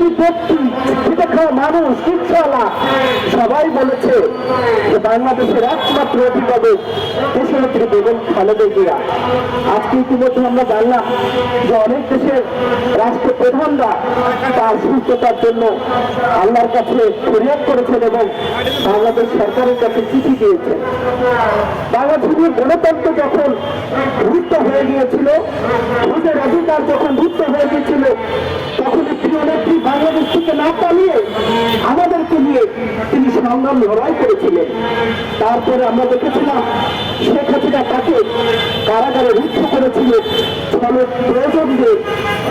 প্রতিটি ব্যক্তি খেটে খাওয়া মানুষ রিক্সাওয়ালা সবাই বলেছে যে বাংলাদেশের একমাত্র অভিভাবক দেশনেত্রী বেগম খালেদা জিয়া। আজকে ইতিমধ্যে আমরা জানলাম যে অনেক দেশের রাষ্ট্রপ্রধানরা তার সুস্থতার জন্য আল্লাহর কাছে ফরিয়াদ করেছেন এবং বাংলাদেশ সরকারের কাছে চিঠি দিয়েছেন। বাংলাদেশের গণতন্ত্র যখন লুপ্ত হয়ে গিয়েছিল ভোটের অধিকার যখন লুপ্ত হয়ে তিনি সংগ্রাম লড়াই করেছিলেন। তারপরে আমরা দেখেছিলাম, শেখ হাসিনা তাকে কারাগারে রুদ্ধ করেছিল ফলে প্রয়োজন দিয়ে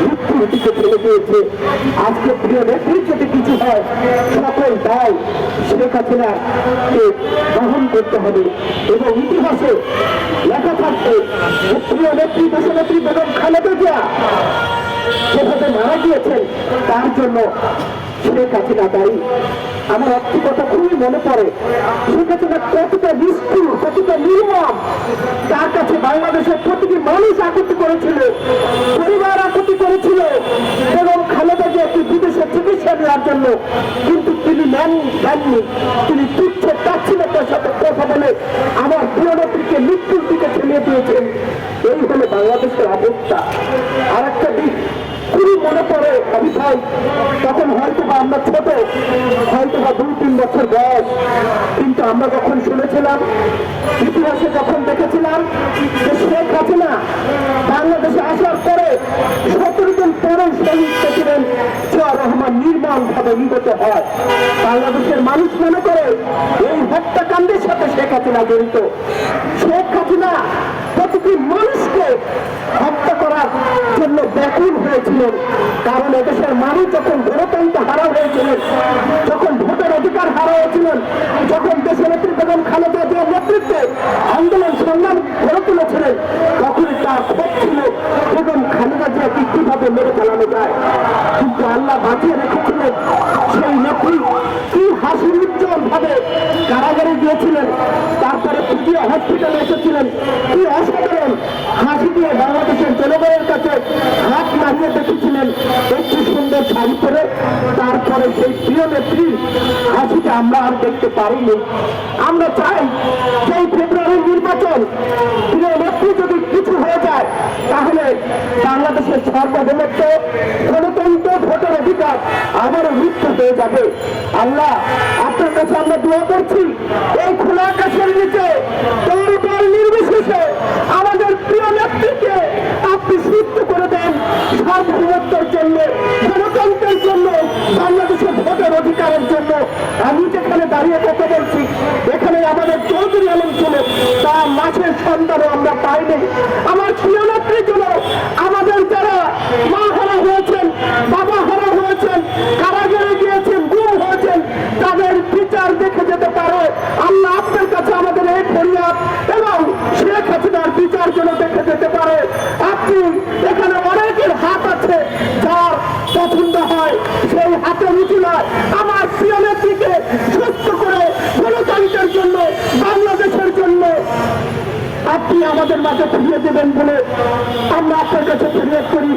মৃত্যুর দিকে ফেলে দিয়েছে। আজকে প্রিয় নেত্রীর যদি কিছু হয়, সকল দায় শেখ হাসিনাকে বহন করতে হবে। এবং ইতিহাসে লেখা থাকবে প্রিয় নেত্রী দেশনেত্রী বেগম খালেদা জিয়া যেভাবে মারা গিয়েছেন, তার জন্য শেখ হাসিনা দায়ী। আমার একটি কথা খুবই মনে পড়ে। শেখ হাসিনা কতটা নিষ্ঠুর, কতটা নির্মম। তার কাছে বাংলাদেশের প্রতিটি মানুষ আকুতি করেছিল, পরিবার আকুতি করেছিল এবং খালেদা জিয়াকে বিদেশে চিকিৎসা নেওয়ার জন্য। কিন্তু তিনি নেন নেননি তিনি তুচ্ছ তাচ্ছিলতার সাথে কথা বলে আমার প্রিয় নেত্রীকে মৃত্যুর দিকে ঠেলিয়ে দিয়েছেন। এই হলো বাংলাদেশের অবস্থা আর একটা দিক খুবই মনে পড়ে আমি ভাই তখন হয়তো বা আমরা ছোট হয়তো বা দুই, তিন বছর বয়স। কিন্তু আমরা যখন শুনেছিলাম, ইতিহাসে যখন দেখেছিলাম যে শেখ হাসিনা বাংলাদেশে আসার পরে সতেরো দিন পরে শহীদ প্রেসিডেন্ট জিয়া রহমান নির্মম ভাবে নিহত হয়। বাংলাদেশের মানুষ মনে করে এই হত্যাকাণ্ডের সাথে শেখ হাসিনা জড়িত। শেখ হাসিনা প্রতিটি মানুষকে হত্যা জন্য ব্যাকুল হয়েছিলেন। কারণ এদেশের মানুষ যখন গণতন্ত্র হারা হয়েছিলেন, যখন ভোটের অধিকার হারা হয়েছিলেন, যখন দেশের নেত্রী বেগম খালেদা জিয়ার নেতৃত্বে আন্দোলন, সংগ্রাম গড়ে তুলেছিলেন, তখনই তার ক্ষোভ ছিল, বেগম খালেদা জিয়াকে কীভাবে মেরে ফেলানো যায়? কিন্তু আল্লাহ বাঁচিয়ে রেখেছিলেন সেই নেত্রী। কি হাসি উজ্জ্বল ভাবে কারাগারে গিয়েছিলেন, তারপরে পুজিয়া হসপিটালে এসেছিলেন, কি অসাধারণ হাসি দিয়ে আমরা আর দেখতে পারিনি। আমরা চাই সেই ফেব্রুয়ারির নির্বাচন প্রিয় যদি কিছু হয়ে যায়, তাহলে বাংলাদেশের সার্বভৌমত্ব, গণতন্ত্র, ভোটের অধিকার আবারও মৃত্যু হয়ে যাবে। আল্লাহ, আপনার কাছে আমরা দোয়া করছি, এই খোলা আকাশের নিচে লাশের সন্ধানও আমরা পাইনি আমার প্রিয় নেত্রীগুলো আমাদের যারা মা হারা হয়েছেন, বাবা হারা হয়েছেন, কারাগারে গিয়েছেন, গুম হয়েছেন, তাদের বিচার দেখে যেতে পারো। আল্লাহ আপনার কাছে আমাদের এই ফরিয়াদ এবং শেখ হাসিনার বিচার যেন দেখে যেতে পারে। আপনি এখানে অনেকের হাত আছে, যার পছন্দ হয় সেই হাতে রুচি নয়। আমার আপনি আমাদের মাঝে ফিরিয়ে দেবেন বলে আমরা আপনার কাছে ফিরিয়াদ করি।